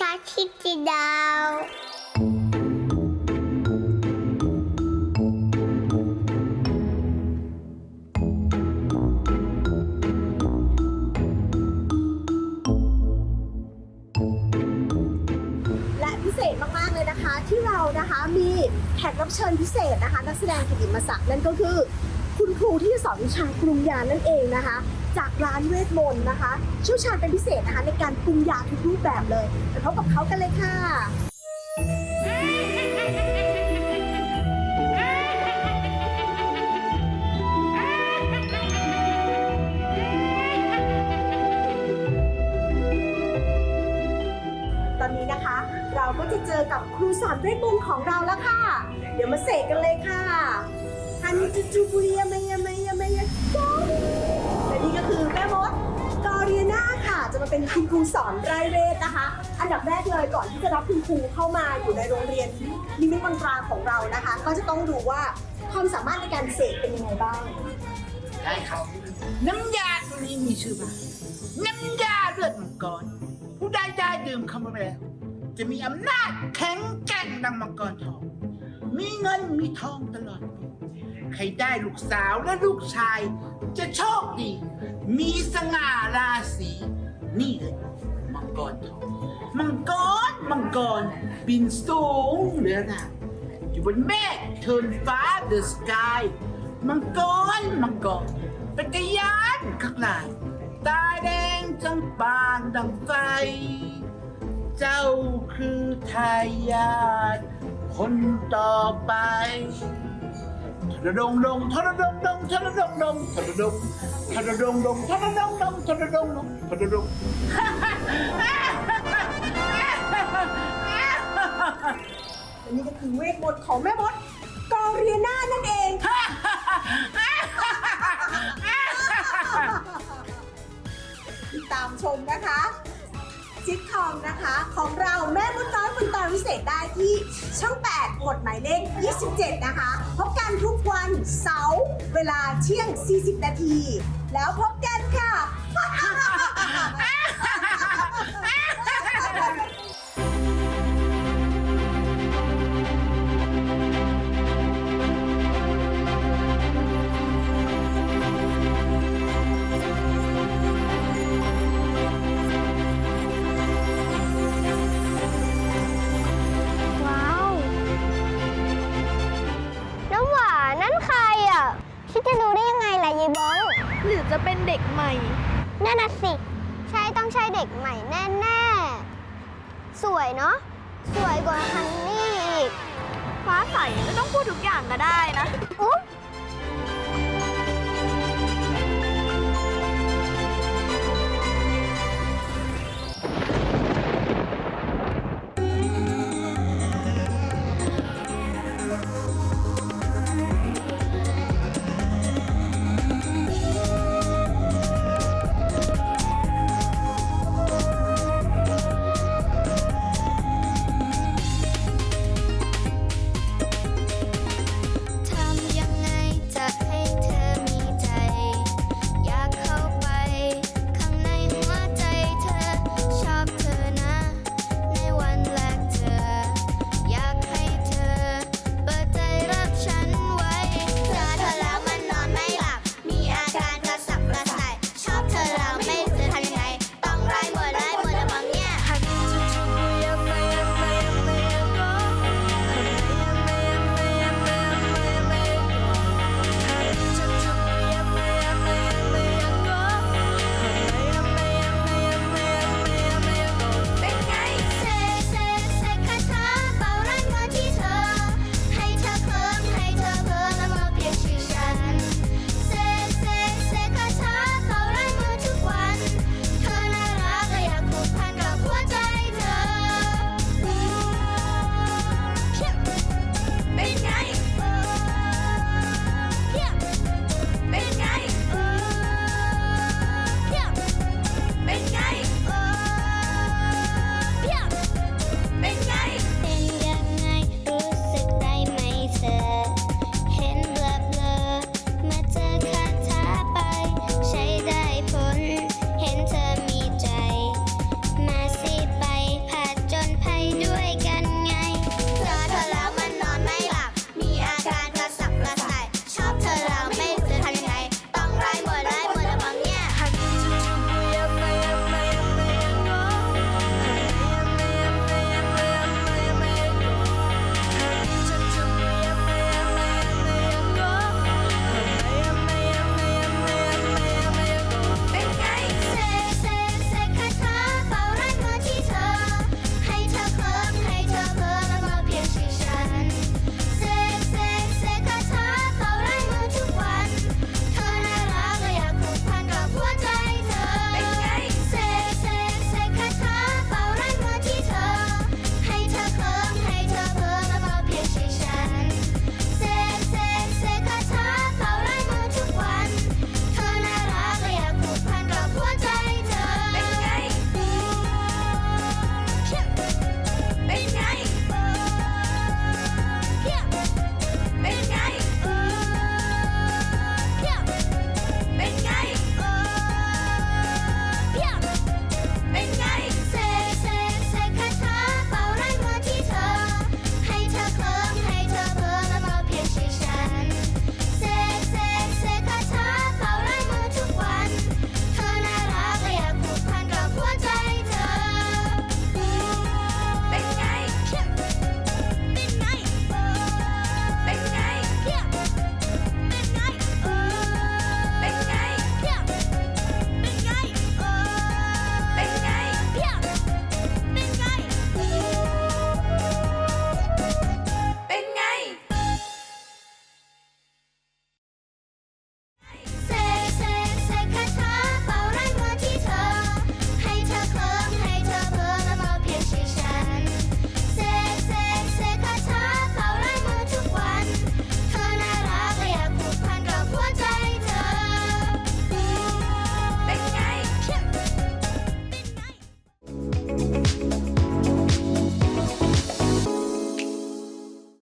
ชาชิติดาว และพิเศษมาก ๆ เลยนะคะที่เรานะคะมีแขกรับเชิญพิเศษนะคะ นักแสดงกิตติมศักดิ์นั่นก็คือ คุณครูที่สอนวิชาปรุงยานั่นเองนะคะ จากร้านเวทมนต์นะคะเชี่ยวชาญเป็นพิเศษนะคะในการปรุงยาทุกรูปแบบเลยไปพบกับเขากันเลยค่ะ ตอนนี้นะคะ เราก็จะเจอกับครูสอนเวทมนต์ของเราแล้วค่ะ เดี๋ยวมาเสกกันเลยค่ะฮันจูจูบุริยามายา เป็นคุณครูสอนไร่เวทนะคะ อันดับแรกเลยก่อนที่จะรับคุณครูเข้ามาอยู่ในโรงเรียนนิมิตมนตราของเรานะคะ ก็จะต้องดูว่าความสามารถในการเสกเป็นยังไงบ้าง ได้ครับ น้ำยาตัวนี้มีชื่อว่าน้ำยาเลือดมังกร ผู้ใดได้ดื่มเข้ามาแล้ว จะมีอำนาจแข็งแกร่งดังมังกรทอง มีเงินมีทองตลอดปีใครได้ลูกสาวและลูกชาย จะโชคดี มีสง่าราศี นี่เลยมังกรทองมังกรมังกรบินสูงเหลือหนาอยู่บนเมฆเทินฟ้าเดอะสกายมังกรมังกรเป็นกยานข้างหลายตาแดงจังปางดังไฟ เจ้าคือทายาทคนต่อไปทรดงดงทรดงดงทรดงดงทรดง ทรดงดงทรดงดงทรดงดงทรดงและนี่ก็คือเวทมนต์ของแม่มดกอเรียนานั่นเองติดตามชมนะคะซิทคอมนะคะ ของเราแม่มดน้อยคุณตอนพิเศษได้ที่ช่อง 8 กดหมายเลข 27 นะคะ พบกันทุกวันเสาร์ เวลาเที่ยง 40 นาที แล้วพบกัน จะเป็นเด็กใหม่ นั่นน่ะสิ ใช่ต้องใช่เด็กใหม่แน่ ๆ สวยเนาะ สวยกว่าฮันนี่อีก ฟ้าใสไม่ต้องพูดทุกอย่างก็ได้นะ อุ๊บ